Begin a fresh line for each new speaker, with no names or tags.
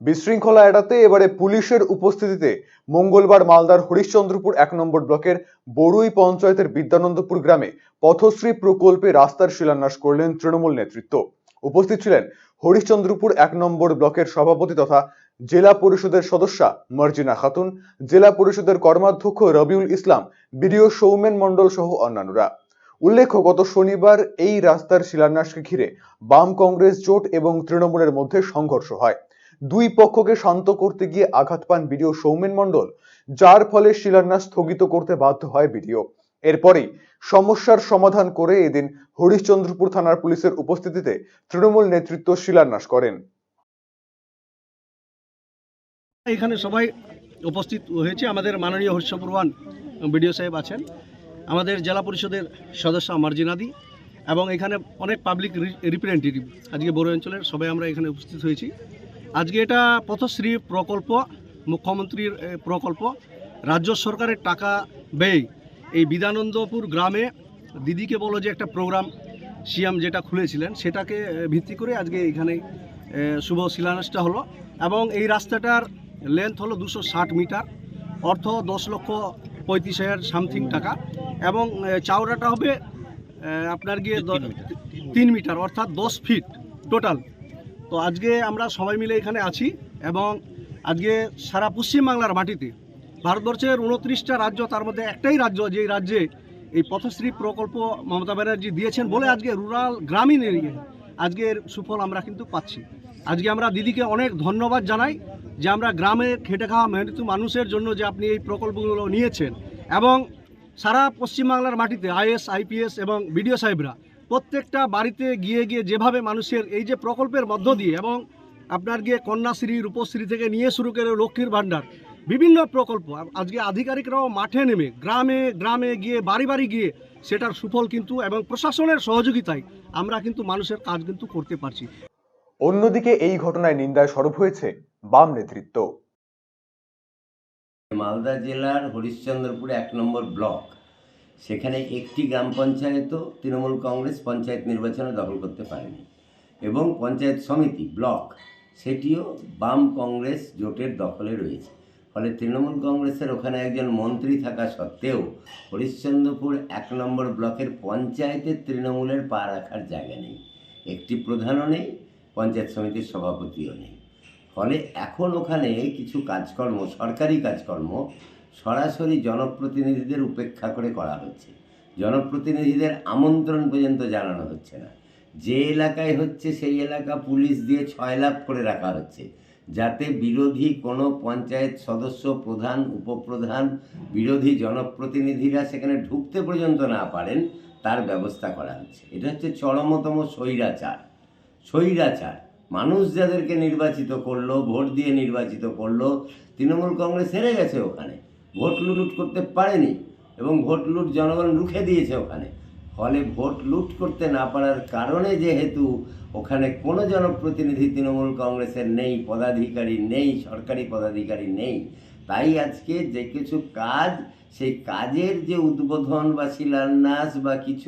বিশৃঙ্খলা এড়াতে এবারে পুলিশের উপস্থিতিতে মঙ্গলবার মালদার হরিশ্চন্দ্রপুর এক নম্বর ব্লকের বড়ুই পঞ্চায়েতের বিদ্যানন্দপুর গ্রামে পথশ্রী প্রকল্পে রাস্তার শিলান্যাস করলেন তৃণমূল নেতৃত্ব। উপস্থিত ছিলেন হরিশ্চন্দ্রপুর এক নম্বর ব্লকের সভাপতি তথা জেলা পরিষদের সদস্যা মার্জিনা খাতুন, জেলা পরিষদের কর্মাধ্যক্ষ রবিউল ইসলাম, বিডিও সৌমেন মণ্ডল সহ অন্যান্যরা। উল্লেখ্য, গত শনিবার এই রাস্তার শিলান্যাসকে ঘিরে বাম কংগ্রেস জোট এবং তৃণমূলের মধ্যে সংঘর্ষ হয়। দুই পক্ষকে শান্ত করতে গিয়ে আঘাত পান বিডিও সৌমেন মণ্ডল, যার ফলে শিলান্যাস স্থগিত করতে বাধ্য হয় বিডিও। এরপরেই সমস্যার সমাধান করে এদিন হরিশ্চন্দ্রপুর থানার পুলিশের উপস্থিতিতে তৃণমূল নেতৃত্ব শিলান্যাস করেন।
এখানে সবাই উপস্থিত হয়েছে। আমাদের মাননীয় হর্ষপ্রবান বিডিও সাহেব আছেন। আমাদের জেলা পরিষদের সদস্য মার্জিনাদি এবং এখানে অনেক পাবলিক রিপ্রেজেন্টেটিভ আজকে বড় অঞ্চলের সবাই আমরা এখানে উপস্থিত হয়েছি। আজকে এটা পথশ্রী প্রকল্প মুখ্যমন্ত্রীর প্রকল্প। রাজ্য সরকারের টাকা ব্যয় এই বিদানন্দপুর গ্রামে দিদিকে বলো যে একটা প্রোগ্রাম সিএম যেটা খুলেছিলেন সেটাকে ভিত্তি করে আজকে এখানে শুভ শিলান্যাসটা হলো এবং এই রাস্তাটার লেন্থ হলো দুশো ষাট মিটার অর্থ দশ লক্ষ পঁয়ত্রিশ হাজার সামথিং টাকা এবং চাওড়াটা হবে আপনার গিয়ে তিন মিটার অর্থাৎ দশ ফিট টোটাল। তো আজকে আমরা সবাই মিলে এখানে আছি এবং আজকে সারা পশ্চিমবাংলার মাটিতে ভারতবর্ষের উনত্রিশটা রাজ্য, তার মধ্যে একটাই রাজ্য, যেই রাজ্যে এই পথশ্রী প্রকল্প মমতা ব্যানার্জি দিয়েছেন বলে আজকে রুরাল গ্রামীণ এরিয়া আজকের সুফল আমরা কিন্তু পাচ্ছি। আজকে আমরা দিদিকে অনেক ধন্যবাদ জানাই যে আমরা গ্রামে খেটে খাওয়া মেহনতু মানুষের জন্য যে আপনি এই প্রকল্পগুলো নিয়েছেন এবং সারা পশ্চিমবাংলার মাটিতে আইএস, আইপিএস এবং বিডিও সাহেবরা প্রত্যেকটা বাড়িতে গিয়ে গিয়ে যেভাবে মানুষের এই যে প্রকল্পের মধ্য দিয়ে এবং আপনার গিয়ে কন্যাশ্রী রূপশ্রী থেকে নিয়ে শুরু করে লক্ষ্মীর ভাণ্ডার বিভিন্ন প্রকল্প আজকে আধিকারিকরাও মাঠে নেমে গ্রামে গ্রামে গিয়ে বাড়ি বাড়ি গিয়ে সেটার সুফল কিন্তু এবং প্রশাসনের সহযোগিতায় আমরা কিন্তু মানুষের কাজ কিন্তু করতে পারছি।
অন্যদিকে এই ঘটনায় নিন্দায় সরব হয়েছে বাম নেতৃত্ব।
মালদা জেলার হরিশ্চন্দ্রপুর এক নম্বর ব্লক সেখানে একটি গ্রাম পঞ্চায়েতও তৃণমূল কংগ্রেস পঞ্চায়েত নির্বাচনে দখল করতে পারেনি। এবং পঞ্চায়েত সমিতি, ব্লক, সেটিও বাম কংগ্রেস জোটের দখলে রয়েছে। ফলে তৃণমূল কংগ্রেসের ওখানে একজন মন্ত্রী থাকা সত্ত্বেও হরিশ্চন্দ্রপুর এক নম্বর ব্লকের পঞ্চায়েতের তৃণমূলের পা রাখার জায়গা নেই। একটি প্রধানও নেই, পঞ্চায়েত সমিতির সভাপতিও নেই। ফলে এখন ওখানে কিছু কাজকর্ম, সরকারি কাজকর্ম সরাসরি জনপ্রতিনিধিদের উপেক্ষা করে করা হচ্ছে। জনপ্রতিনিধিদের আমন্ত্রণ পর্যন্ত জানানো হচ্ছে না। যে এলাকায় হচ্ছে সেই এলাকা পুলিশ দিয়ে ছয় লাভ করে রাখা হচ্ছে। যাতে বিরোধী কোনো পঞ্চায়েত সদস্য, প্রধান, উপপ্রধান, বিরোধী জনপ্রতিনিধিরা সেখানে ঢুকতে পর্যন্ত না পারেন, তার ব্যবস্থা করা হচ্ছে। এটা হচ্ছে চরমতম স্বৈরাচার। স্বৈরাচার। মানুষ যাদেরকে নির্বাচিত করল, ভোট দিয়ে নির্বাচিত করল, তৃণমূল কংগ্রেস হেরে গেছে ওখানে। ভোট লুট করতে পারেনি এবং ভোট লুট জনগণ রুখে দিয়েছে ওখানে। ফলে ভোট লুট করতে না পারার কারণে যেহেতু ওখানে কোনো জনপ্রতিনিধি তৃণমূল কংগ্রেসের নেই, পদাধিকারী নেই, সরকারি পদাধিকারী নেই। তাই আজকে যে কিছু কাজ, সেই কাজের যে উদ্বোধন বা শিলান্যাস বা কিছু